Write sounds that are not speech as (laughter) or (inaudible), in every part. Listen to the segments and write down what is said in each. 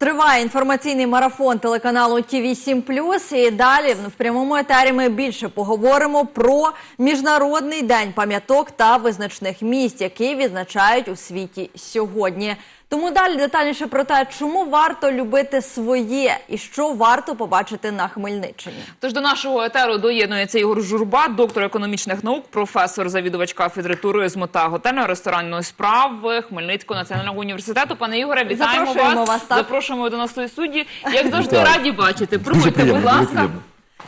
Триває інформаційний марафон телеканалу ТВ 7 І далі в прямому етері ми більше поговоримо про міжнародний день пам'яток та визначних місць, які відзначають у світі сьогодні. Тому далі детальніше про те, чому варто любити своє і що варто побачити на Хмельниччині. Тож до нашого етеру доєднується Ігор Журба, доктор економічних наук, професор, завідувач кафедри туризму та готельно-ресторанної справи Хмельницького національного університету. Пане Ігоре, вітаємо Запрошуємо вас. вас, так. Запрошуємо до нас студії. Як завжди раді бачити. Дуже Проходьте, будь ласка.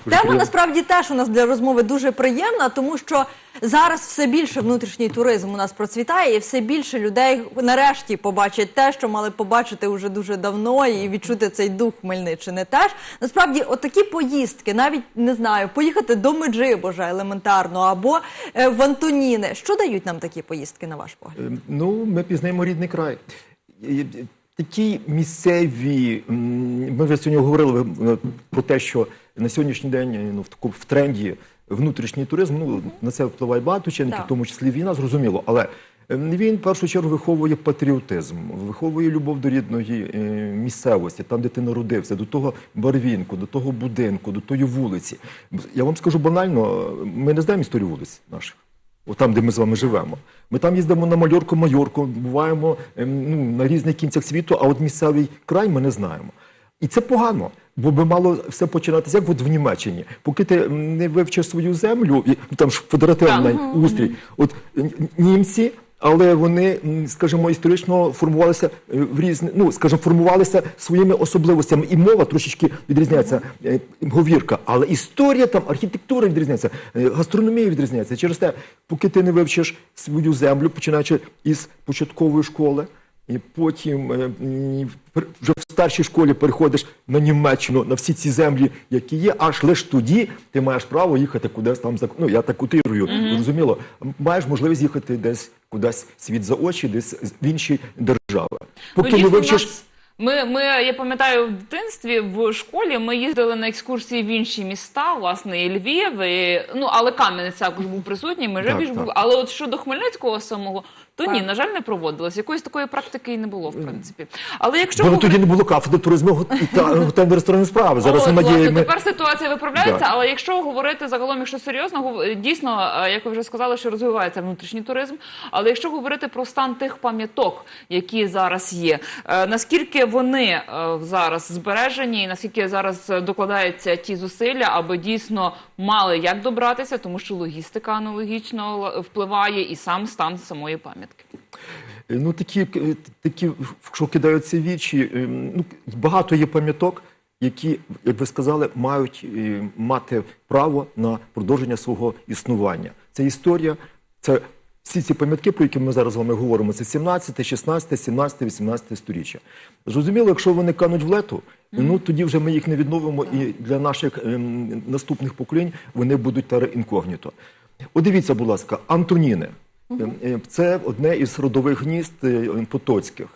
Тема насправді теж у нас для розмови дуже приємна, тому що зараз все більше внутрішній туризм у нас процвітає, і все більше людей нарешті побачать те, що мали побачити вже дуже давно, і відчути цей дух Хмельниччини. Теж насправді, отакі поїздки, навіть не знаю, поїхати до Меджибожа елементарно або е, в Антоніни. Що дають нам такі поїздки, на ваш погляд? Е, Ну, ми пізнаємо рідний край. Такі місцеві, м, ми вже сьогодні говорили е, про те, що на сьогоднішній день е, ну, в, таку, в тренді внутрішній туризм, ну, на це впливає багато чинників, в тому числі війна, зрозуміло. Але е, він в першу чергу виховує патріотизм, виховує любов до рідної е, місцевості, там, де ти народився, до того барвінку, до того будинку, до тої вулиці. Я вам скажу банально, ми не знаємо історію вулиць наших. Там, де ми з вами живемо. Ми там їздимо на Мальорку, Майорку, буваємо ем, ну, на різних кінцях світу, а от місцевий край ми не знаємо. І це погано, бо би мало все починатися, як от в Німеччині. Поки ти не вивчиш свою землю, і ну, там ж федеративний устрій. От німці, але вони, скажімо, історично формувалися е, в різні, ну скажімо, формувалися своїми особливостями. І мова трошечки відрізняється, е, говірка, але історія там, архітектура відрізняється, е, гастрономія відрізняється. Через те, поки ти не вивчиш свою землю, починаючи із початкової школи. І потім е, вже в старшій школі переходиш на Німеччину, на всі ці землі, які є, аж лише тоді ти маєш право їхати кудись там за ну я так утирую, зрозуміло. Маєш можливість їхати десь кудись світ за очі, десь в інші держави. Поки Ну, не вивчиш. Ми, ми, я пам'ятаю, в дитинстві в школі ми їздили на екскурсії в інші міста, власне, і Львів, і, ну, але Кам'янець також був присутній, Межибіж Так, був. Але от щодо Хмельницького самого, то ні, на жаль, не проводилось. Якоїсь такої практики і не було, в принципі. Але якщо Бо говорити- тоді не було кафедри туризму та готельно ресторанної справи. Зараз От, власне, надіємо. тепер ситуація виправляється, Да. але якщо говорити загалом, якщо серйозно, гов- дійсно, е, як ви вже сказали, що розвивається внутрішній туризм. Але якщо говорити про стан тих пам'яток, які зараз є, е, наскільки вони е, зараз збережені, і наскільки зараз е, докладаються ті зусилля, аби дійсно мали як добратися, тому що логістика аналогічно л- впливає і сам стан самої пам'ятки. Ну, такі, е, такі, що кидаються вічі, е, ну, багато є пам'яток, які, як ви сказали, мають е, мати право на продовження свого існування. Це історія, це всі ці пам'ятки, про які ми зараз з вами говоримо, це 17, 16, 17, 18 сторіччя. Зрозуміло, якщо вони кануть в лету, ну тоді вже ми їх не відновимо, і для наших ем, наступних поколінь вони будуть тере інкогніто. От дивіться, будь ласка, Антоніни. Е, е, Це одне із родових гнізд е, Потоцьких.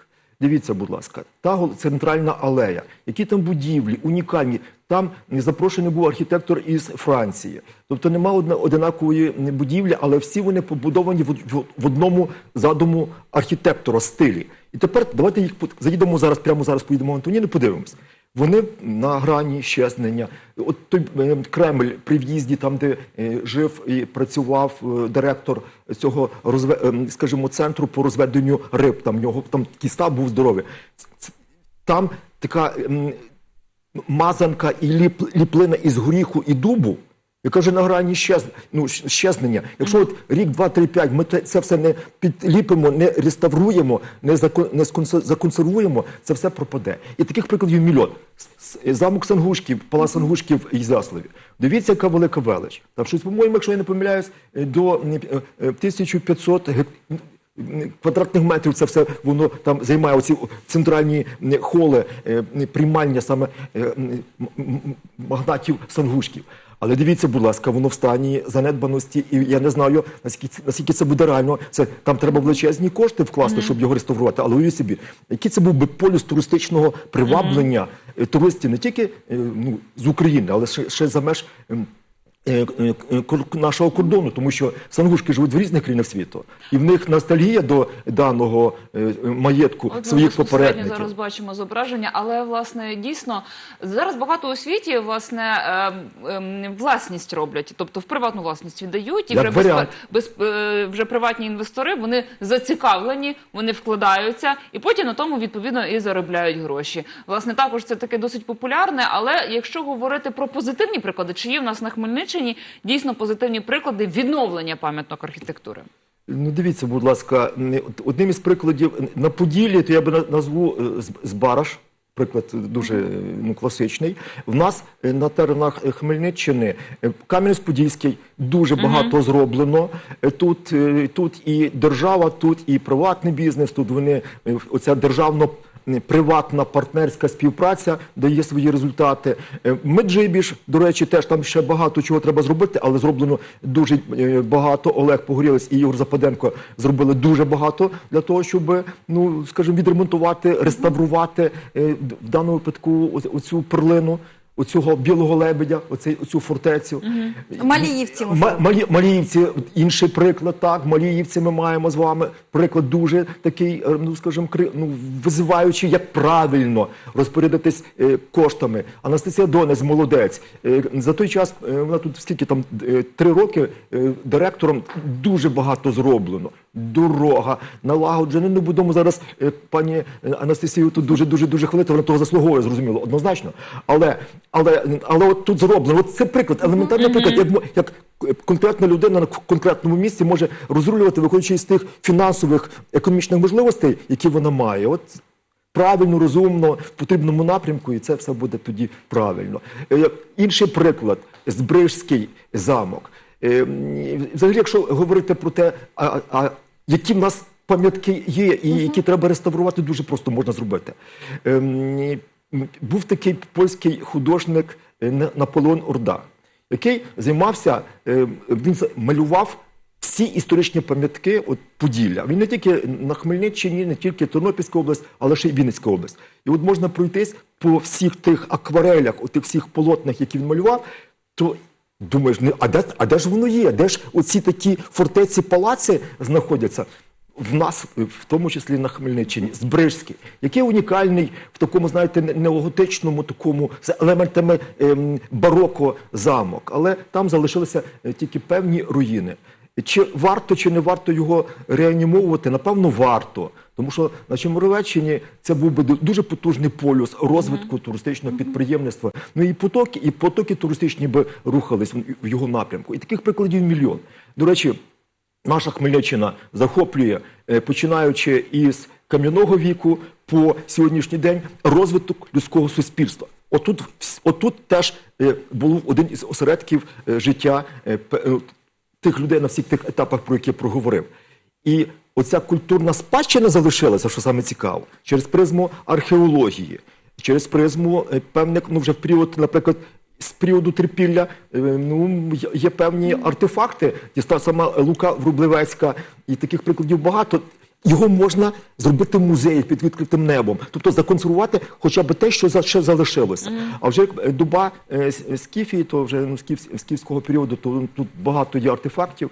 Дивіться, будь ласка, та центральна алея, які там будівлі, унікальні. Там запрошений був архітектор із Франції. Тобто нема одинакової будівлі, але всі вони побудовані в, одному задуму архітектора стилі. І тепер давайте їх заїдемо зараз, прямо зараз поїдемо в Антоніни, подивимось. Вони на грані щезнення. От той е, Кремль при в'їзді, там де е, жив і працював е, директор цього розве, е, скажімо, центру по розведенню риб. Там нього там кіста був здоровий. Там така мазанка і ліп, ліплина із горіху і дубу. Яка вже на грані ну, щезнення. Якщо от рік, два, три, п'ять ми це все не підліпимо, не реставруємо, не, зако- не законсервуємо, це все пропаде. І таких прикладів мільйон. Замок Сангушків, палац Сангушків в Ізяславі. Дивіться, яка велика велич. Там щось, по-моєму, якщо я не помиляюсь, е, до е, е, 1500 гек- квадратних метрів це все воно там займає оці центральні е, холи, е, приймання саме е, магнатів сангушків. Але дивіться, будь ласка, воно в стані занедбаності, і я не знаю, наскільки, наскільки це буде реально. Це там треба величезні кошти вкласти, щоб його реставрувати. Але уявіть собі, який це був би полюс туристичного приваблення туристів не тільки е, ну, з України, але ще, ще за меж ем, нашого кордону, тому що сангушки живуть в різних країнах світу, і в них ностальгія до даного е, е, маєтку От своїх безпосередньо попередників. зараз бачимо зображення, але власне дійсно зараз багато у світі власне ем, ем, власність роблять, тобто в приватну власність віддають, і Як вже варіант. без, е, вже приватні інвестори вони зацікавлені, вони вкладаються, і потім на тому відповідно і заробляють гроші. Власне, також це таке досить популярне. Але якщо говорити про позитивні приклади, чи є в нас на Хмельниччині дійсно позитивні приклади відновлення пам'яток архітектури? Ну, дивіться, будь ласка, одним із прикладів на Поділлі, то я би назву е, з- Збараш. Приклад дуже е, ну, класичний. В нас е, на теренах Хмельниччини Кам'янець-Подільський дуже багато зроблено. Е, Тут, тут і держава, тут і приватний бізнес, тут вони оця державно м, приватна партнерська співпраця дає свої результати. Е, Меджибіж, до речі, теж там ще багато чого треба зробити, але зроблено дуже е, багато. Олег Погорілець і Ігор Западенко зробили дуже багато для того, щоб ну скажімо, відремонтувати, реставрувати е, в даному випадку оцю перлину. Оцього білого лебедя, оцей, оцю фортецю. Маліївці, можливо. Малі, Маліївці, інший приклад, так. Маліївці ми маємо з вами. Приклад дуже такий, е, ну скажімо, кри- ну, визиваючий, як правильно розпорядитись е, коштами. Анастасія Донець, молодець. Е, за той час е, вона тут скільки там е, три роки е, директором дуже багато зроблено. Дорога, налагоджена. Не будемо зараз е, пані Анастасію тут дуже дуже дуже хвалити. Вона того заслуговує, зрозуміло, однозначно. Але але але от тут зроблено. От це приклад, елементарний приклад, як, як конкретна людина на конкретному місці може розрулювати, виходячи з тих фінансових економічних можливостей, які вона має. От правильно, розумно, в потрібному напрямку, і це все буде тоді правильно. Е, Інший приклад Збрижський замок. Е, Взагалі, якщо говорити про те, а, а які в нас пам'ятки є, і які треба реставрувати, дуже просто можна зробити. Був такий польський художник е, Наполеон Орда, який займався, е, він малював всі історичні пам'ятки от Поділля. Він не тільки на Хмельниччині, не тільки Тернопільська область, але ще й Вінницька область. І от можна пройтись по всіх тих акварелях, у тих всіх полотнах, які він малював, то думаєш, ну, а де, а де ж воно є? Де ж оці такі фортеці, палаци знаходяться? В нас, в тому числі на Хмельниччині, Збрижський, який унікальний в такому, знаєте, неоготичному такому з елементами ем, бароко замок, але там залишилися е, тільки певні руїни. Чи варто, чи не варто його реанімовувати? Напевно, варто. Тому що на Чемеровеччині це був би дуже потужний полюс розвитку туристичного підприємництва. Ну і потоки, і потоки туристичні би рухались в- в його напрямку. І таких прикладів мільйон. До речі, наша Хмельниччина захоплює, е, починаючи із кам'яного віку по сьогоднішній день, розвиток людського суспільства. Отут, отут теж е, був один із осередків е, життя тих людей на всіх тих етапах, про які я проговорив. І оця культурна спадщина залишилася, що саме цікаво, через призму археології, через призму певних, ну вже в період, наприклад, з періоду трипілля е, ну, є- певні артефакти, та сама Лука Врублевецька, і таких прикладів багато. Його можна зробити в музеї під відкритим небом, тобто законсервувати хоча б те, що ще залишилося. А вже е, доба е, скіфії, то вже ну, скіф, скіфського періоду, то тут багато є артефактів.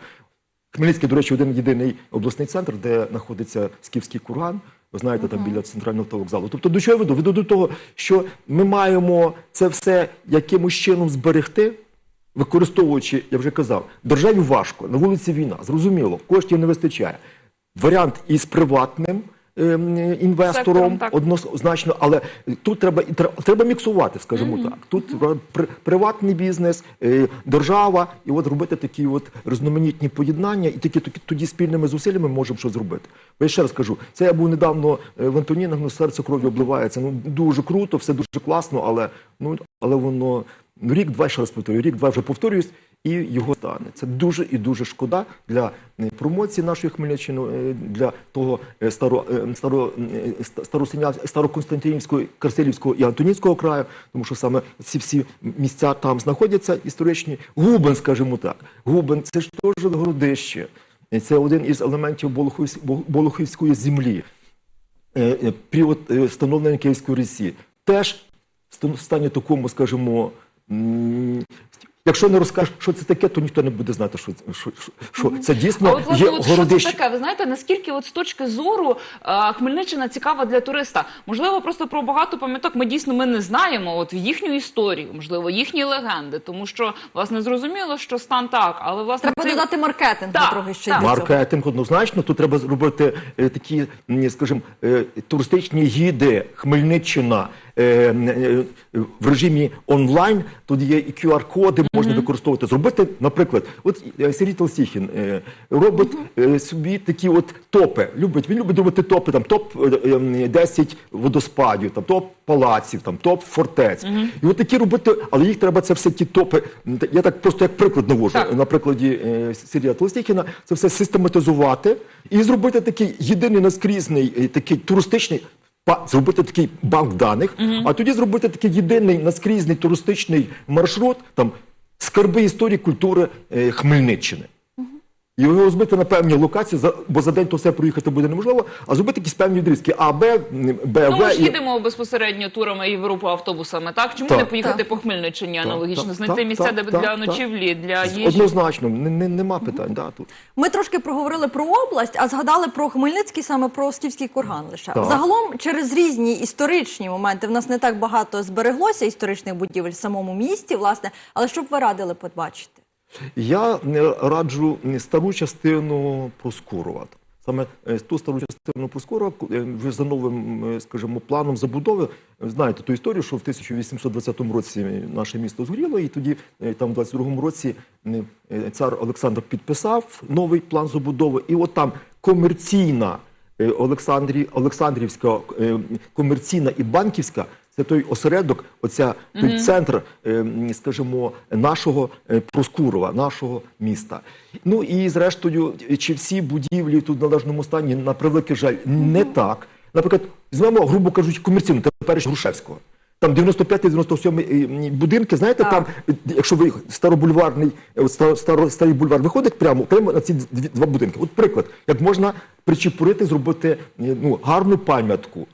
Хмельницький, до речі, один єдиний обласний центр, де знаходиться скіфський курган. Ви знаєте, там біля центрального автовокзалу. Тобто, до чого я веду? Веду до того, що ми маємо це все якимось чином зберегти, використовуючи, я вже казав, державі важко, на вулиці війна, зрозуміло, коштів не вистачає. Варіант із приватним інвестором Сектором, так. однозначно, але тут треба треба міксувати, скажімо так. Тут при- приватний бізнес, е, держава, і от робити такі от різноманітні поєднання, і тільки тоді- тоді спільними зусиллями можемо щось зробити. Бо я ще раз кажу, це я був недавно е, в Антонінах, ну серце кров'ю обливається. Ну дуже круто, все дуже класно, але ну але воно ну, рік, два ще раз повторюю, рік, два вже повторююсь. І його стане. Це дуже і дуже шкода для е, промоції нашої Хмельниччини, е, для того е, старо, старо, староконстантинівського, Карселівського і Антонінського краю, тому що саме ці всі місця там знаходяться історичні. Губен, скажімо так. Губен це ж теж городище. Це один із елементів Болохівської землі. Період е, становлення Київської Русі теж в стані такому, скажімо, Якщо не розкажеш, що це таке, то ніхто не буде знати, що, що, що, що це дійсно А от, власне, є от що це таке? Ви знаєте, наскільки от з точки зору е, Хмельниччина цікава для туриста? Можливо, просто про багато пам'яток ми дійсно ми не знаємо. От їхню історію, можливо, їхні легенди, тому що власне зрозуміло, що стан так, але власне Треба цей- додати маркетинг Так, трохи ще так. Маркетинг однозначно. Тут треба зробити е, такі, скажімо, е, туристичні гіди Хмельниччина в режимі онлайн. Тут є і QR-коди, можна використовувати. Зробити, наприклад, от е, Сергій Толстіхін е, робить е, собі такі от топи. Любить він любить робити топи. Там топ е, е, м, 10 водоспадів, там топ палаців, там топ фортець. І от такі робити, але їх треба це все ті топи. Я так просто як приклад навожу на прикладі е, Сергія Толстіхіна, це все систематизувати і зробити такий єдиний наскрізний, е, такий туристичний. Зробити такий банк даних, а тоді зробити такий єдиний наскрізний туристичний маршрут, там скарби історії культури е, Хмельниччини. І його розбити на певні локації, за- бо за день то все проїхати буде неможливо, а зробити якісь певні відрізки А, Б, Б, Ну, ми ж їдемо безпосередньо турами Європу автобусами. Так чому не поїхати по Хмельниччині аналогічно, знайти місця, для ночівлі, для їжі? Однозначно, не, не, нема питань. Тут. Ми трошки проговорили про область, а згадали про Хмельницький, саме про Осківський курган лише. Загалом, через різні історичні моменти, в нас не так багато збереглося історичних будівель в самому місті, власне, але що б ви радили побачити? Я раджу стару частину Проскурова. Саме е, ту стару частину Проскурова, ку- е, вже за новим, е, скажімо, планом забудови. Знаєте ту історію, що в 1820 році наше місто згоріло, і тоді, там, в 22 році, цар Олександр підписав новий план забудови. І от там комерційна Олександрі, Олександрівська комерційна і банківська це той осередок, оця той центр, е, скажімо, нашого е, Проскурова, нашого міста. Ну і зрештою, чи всі будівлі тут в належному стані, на превеликий жаль, не так. Наприклад, візьмемо, грубо кажучи, комерційну теперішнього Грушевського. Там 95-97 будинки, знаєте, Так. там, е, якщо ви старобульварний, е, старо, старий бульвар виходить прямо, прямо на ці два будинки. От приклад, як можна причепурити, зробити е, ну, гарну пам'ятку,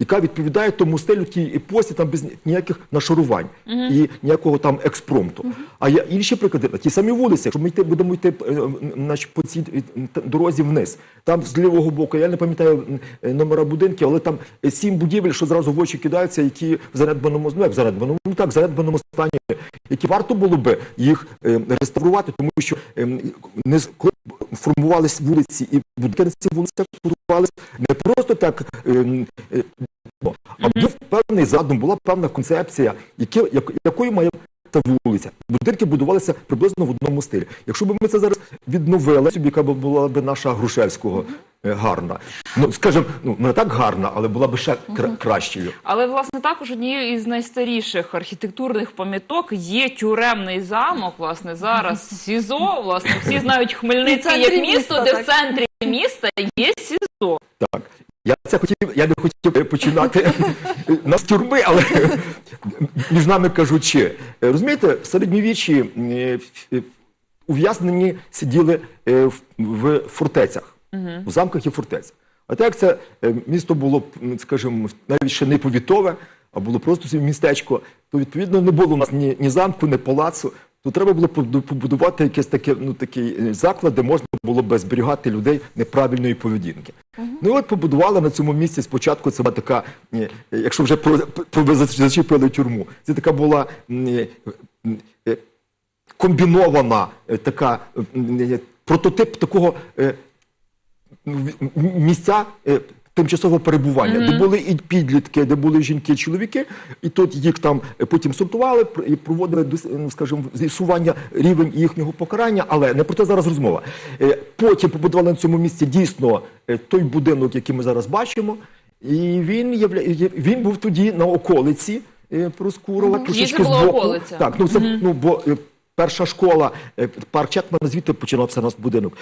яка відповідає тому стилю тій епосі, там без ніяких нашарувань і ніякого там експромту. А є інші приклади, ті самі вулиці, якщо ми йти, будемо йти е, значить, по цій е, дорозі вниз, там з лівого боку, я не пам'ятаю е, номера будинків, але там сім будівель, що зразу в очі кидаються, які в занедбаному, ну як в занедбаному, ну так, в занедбаному стані, які варто було би їх е, реставрувати, тому що е, не формувались вулиці і будинки на цих вулицях будувалися не просто так. е, а був певний задум, була певна концепція, яке, якою має та вулиця. Будинки будувалися приблизно в одному стилі. Якщо б ми це зараз відновили, собі яка б була б наша Грушевського е, гарна. Ну, скажімо, ну не так гарна, але була б ще кра- кращою. Але власне також однією із найстаріших архітектурних пам'яток є тюремний замок. Власне, зараз (laughs) СІЗО. Власне, всі знають Хмельницький як місто, міста, де так. в центрі міста є СІЗО. Так. Я це хотів, я не хотів починати (laughs) на тюрми, але (laughs) між нами кажучи, Е, розумієте, в середньовіччі е, ув'язнені сиділи е, в- фортецях, в замках і фортецях. А так як це е, місто було, скажімо, навіть ще не повітове, а було просто містечко, то відповідно не було у нас ні, ні замку, ні палацу. То треба було побу- побудувати якийсь таке, ну, такий е, заклад, де можна було би зберігати людей неправильної поведінки. Ну от побудували на цьому місці спочатку. Це була така, е, якщо вже про, про зачепили тюрму, це така була е, комбінована така прототип такого м- місця. Е, Тимчасового перебування, де були і підлітки, де були жінки, чоловіки, і тут їх там е, потім сортували і проводили дос- ну, скажімо, з'ясування рівень їхнього покарання, але не про це зараз розмова. Е, Потім побудували на цьому місці дійсно е, той будинок, який ми зараз бачимо, і він явля... він був тоді на околиці е, Проскурова, Мгм. трошечки Її була збоку. Так, ну це ну бо. Перша школа, е, парк Чекмана, звідти починався наш будинок.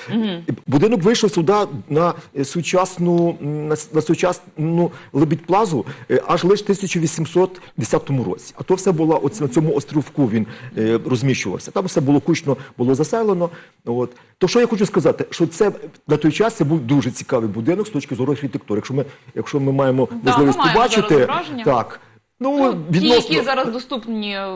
Будинок вийшов сюди на сучасну на, на сучасну Лебідь-Плазу е, аж лише в 1810 році. А то все було оце, на цьому островку він е, розміщувався. Там все було кучно, було заселено. От. То що я хочу сказати, що це на той час це був дуже цікавий будинок з точки зору архітектури. Якщо ми, якщо ми маємо можливість побачити, так. Ну, Ті, відносно... які зараз доступні е,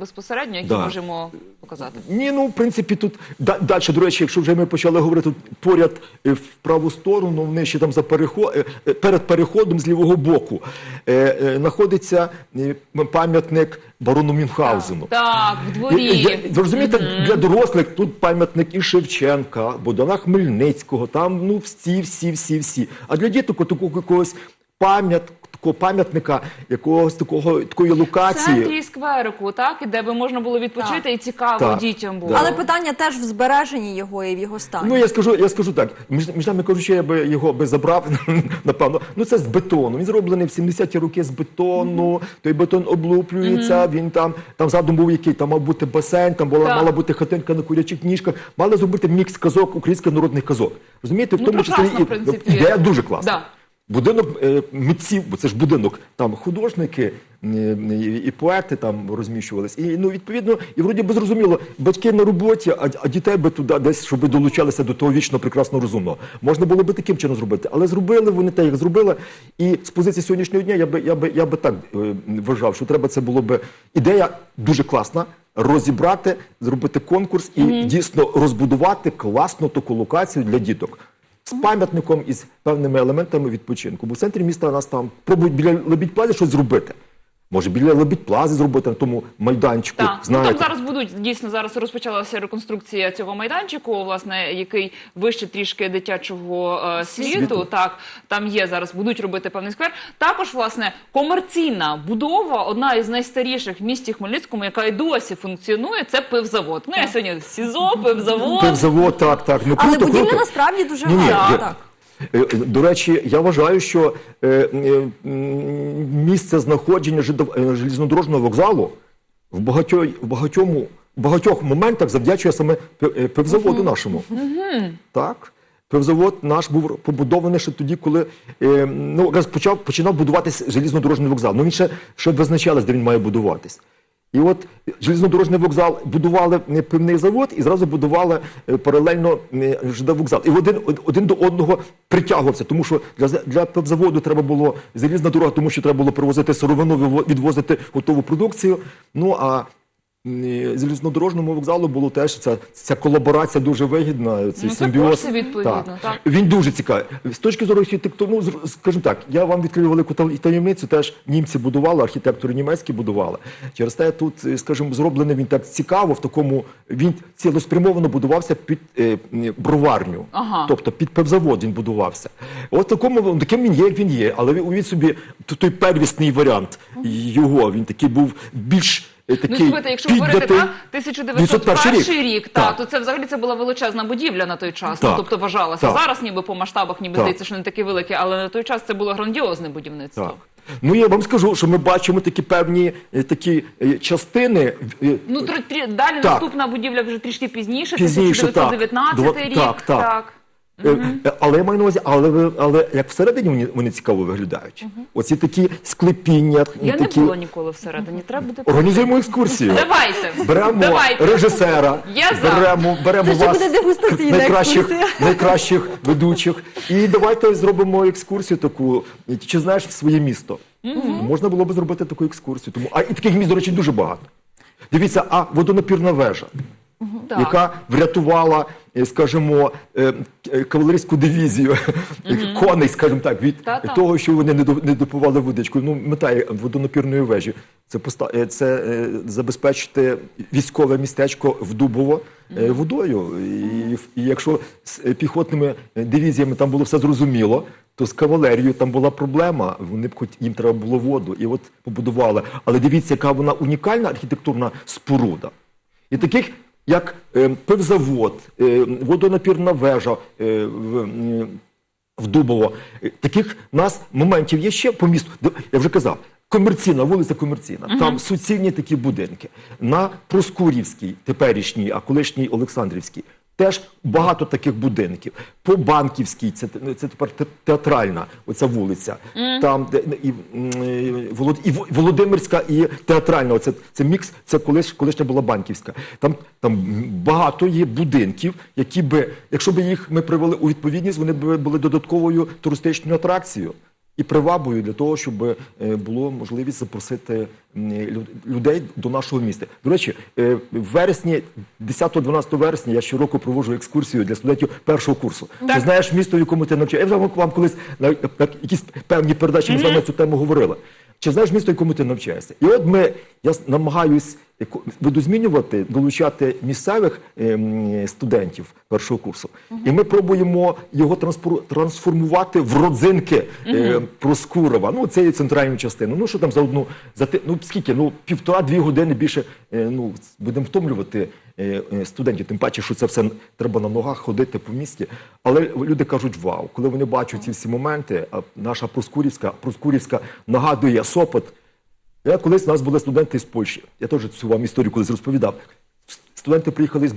безпосередньо, які Да. можемо показати. Ні, ну в принципі тут далі, до речі, якщо вже ми почали говорити тут поряд е, в праву сторону, вони ще там за переход, перед переходом з лівого боку е, е, знаходиться е, пам'ятник барону Мюнхгаузену. Так, в дворі. Я- Ви розумієте, для дорослих тут пам'ятник і Шевченка, Богдана Хмельницького, там ну всі, всі, всі, всі. А для діток от якогось пам'ят, такого пам'ятника, якогось такого такої В локації. центрі скверику, так, і де би можна було відпочити, і цікаво Так. дітям було. Але питання теж в збереженні його і в його стані. Ну я скажу, я скажу так. Між, між нами кажучи, я би його би забрав, (laughs) напевно. Ну це з бетону. Він зроблений в 70-ті роки з бетону. Той бетон облуплюється. Він там там задум був який там мав бути басейн, там була Так. мала бути хатинка на курячих ніжках. Мали зробити мікс казок українських народних казок. Розумієте, в Ну, тому числі і в принципі. ідея дуже класна. Да. Будинок е, митців, бо це ж будинок, там художники е, і, поети там розміщувались. І ну відповідно, і вроді би зрозуміло, батьки на роботі, а, а дітей би туди десь, щоб долучалися до того вічно прекрасно розумного. Можна було би таким чином зробити, але зробили вони те, як зробили. І з позиції сьогоднішнього дня я би я би я би так е, вважав, що треба це було би ідея дуже класна. Розібрати, зробити конкурс і дійсно розбудувати класну таку локацію для діток з пам'ятником і з певними елементами відпочинку. Бо в центрі міста нас там пробують біля лебідь плазі щось зробити. Може, біля Лебідь-Плази зробити на тому майданчику. Так, ну, там зараз будуть дійсно зараз розпочалася реконструкція цього майданчику, власне, який вище трішки дитячого е, світу. Світу. Так, там є зараз, будуть робити певний сквер. Також, власне, комерційна будова, одна із найстаріших в місті Хмельницькому, яка і досі функціонує, це пивзавод. Ну я сьогодні СІЗО, пивзавод. Пивзавод, так, так. Ну, Але круто, будівля круто. насправді дуже гарна. Так. Е, До речі, я вважаю, що е, місце знаходження е, вокзалу в багатьох, в багатьому, в багатьох моментах завдячує саме е, пивзаводу нашому. Так. Пивзавод наш був побудований ще тоді, коли е, ну, якраз почав, починав будуватися железнодорожний вокзал. Ну він ще, ще визначалось, де він має будуватись. І от железнодорожний вокзал будували пивний завод і зразу будували е, паралельно е, вокзал. І один, один до одного притягувався, тому що для, для пивзаводу треба було залізна дорога, тому що треба було привозити сировину, відвозити готову продукцію. Ну а залізнодорожному вокзалу було теж ця, ця колаборація дуже вигідна. Цей Ну, симбіоз. відповідно, так. Він дуже цікавий. З точки зору архітектури, ну, скажімо так, я вам відкрию велику та- таємницю, теж німці будували, архітектори німецькі будували. Через те тут, е, скажімо, зроблений він так цікаво, в такому, він цілеспрямовано будувався під е, броварню. Ага. Тобто під пивзавод він будувався. От такому, таким він є, як він є. Але уявіть собі, той первісний варіант його, він такий був більш е, такий Ну, слухайте, якщо говорити піднятий. так, 1901 901 рік, Так. так, то це взагалі це була величезна будівля на той час. Так. Ну, тобто вважалося. Так. Зараз ніби по масштабах, ніби Так. здається, що не такі великі, але на той час це було грандіозне будівництво. Так. Ну я вам скажу, що ми бачимо такі певні е, такі е, частини. е, Ну, тр- трі- далі Так. наступна будівля вже трішки пізніше, Пізніше, так. 1919 Два- рік. так, так. Е, е, Але я маю на увазі, але, ви- але як всередині вони, вони цікаво виглядають. Оці такі склепіння, Я такі. не була ніколи всередині. Треба буде. Організуємо екскурсію. Давайте. Беремо Давайте. режисера, Я за. беремо, беремо Це ще вас буде дегустаційна найкращих, екскурсія. найкращих ведучих. І давайте зробимо екскурсію таку. Чи знаєш своє місто? Можна було б зробити таку екскурсію. Тому а і таких міст, до речі, дуже багато. Дивіться, а водонапірна вежа, Так. яка врятувала, скажімо, е, е, кавалерійську дивізію коней, скажімо так, від того, що вони не до- не водичку. Ну, мета водонапірної вежі. Це поста- е, це е, забезпечити військове містечко в Дубово е, водою. І, і якщо з е, піхотними е, дивізіями там було все зрозуміло, то з кавалерією там була проблема. Вони б хоч їм треба було воду, і от побудували. Але дивіться, яка вона унікальна архітектурна споруда. І таких, як е, пивзавод, е, водонапірна вежа е, в, в Дубово, таких нас моментів є ще по місту. Я вже казав, комерційна, вулиця комерційна. Там суцільні такі будинки. На Проскурівській, теперішній, а колишній Олександрівській. Теж багато таких будинків. По Банківській, це, це тепер театральна оця вулиця. Там де і, е, і Володимирська, і театральна. Оце це мікс. Це колись колишня була банківська. Там там багато є будинків, які би, якщо б їх ми привели у відповідність, вони б були додатковою туристичною атракцією. І привабою для того, щоб е, було можливість запросити людей до нашого міста. До речі, е, в вересні, 10-12 вересня, я щороку проводжу екскурсію для студентів першого курсу. Ти знаєш місто, в якому ти навчаєш. Я вам колись на, якісь певні передачі ми з вами цю тему говорили. Чи знаєш місто, якому ти навчаєшся? І от ми, я намагаюсь яко- видозмінювати, долучати місцевих ем, студентів першого курсу. І ми пробуємо його трансформувати в родзинки е, Проскурова. Ну, це є центральну частину. Ну, що там за одну, за ти, ну скільки? Ну, півтора-дві години більше е, ну, будемо втомлювати студентів. Тим паче, що це все треба на ногах ходити по місті. Але люди кажуть, вау, коли вони бачать ці всі моменти, наша Проскурівська, Проскурівська нагадує Сопот. Я колись у нас були студенти з Польщі. Я теж цю вам історію колись розповідав. Студенти приїхали з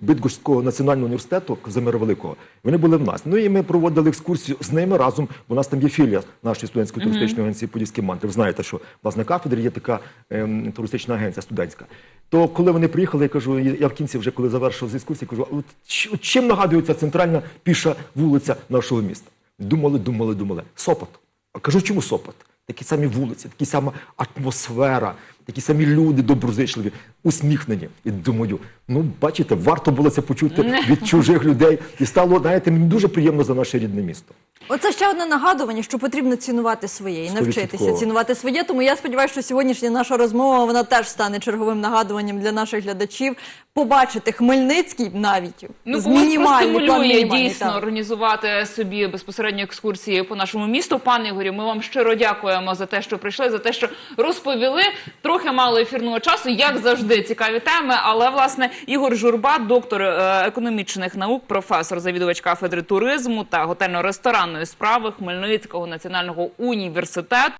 Битгошського національного університету Казимира Великого. Вони були в нас. Ну і ми проводили екскурсію з ними разом. бо У нас там є філія нашої студентської туристичної агенції Подільський мантри. Ви знаєте, що у вас на кафедрі є така ем, туристична агенція студентська. То коли вони приїхали, я кажу, я в кінці, вже коли завершив з екскурсії, кажу, а от чим нагадується центральна піша вулиця нашого міста? Думали, думали, думали. Сопот. А кажу, чому Сопот? Такі самі вулиці, такі сама атмосфера, такі самі люди доброзичливі, усміхнені. І думаю, ну бачите, варто було це почути від чужих людей. І стало, знаєте, мені дуже приємно за наше рідне місто. Оце ще одне нагадування, що потрібно цінувати своє і навчитися цінувати своє. Тому я сподіваюся, що сьогоднішня наша розмова вона теж стане черговим нагадуванням для наших глядачів побачити Хмельницький навіть Ну, з мінімальний план мінімальний, дійсно так. організувати собі безпосередньо екскурсії по нашому місту. Пане Ігорі, ми вам щиро дякуємо за те, що прийшли, за те, що розповіли. Трохи мало ефірного часу, як завжди, цікаві теми. Але власне Ігор Журба, доктор е, економічних наук, професор, завідувач кафедри туризму та готельно-ресторанної справи Хмельницького національного університету.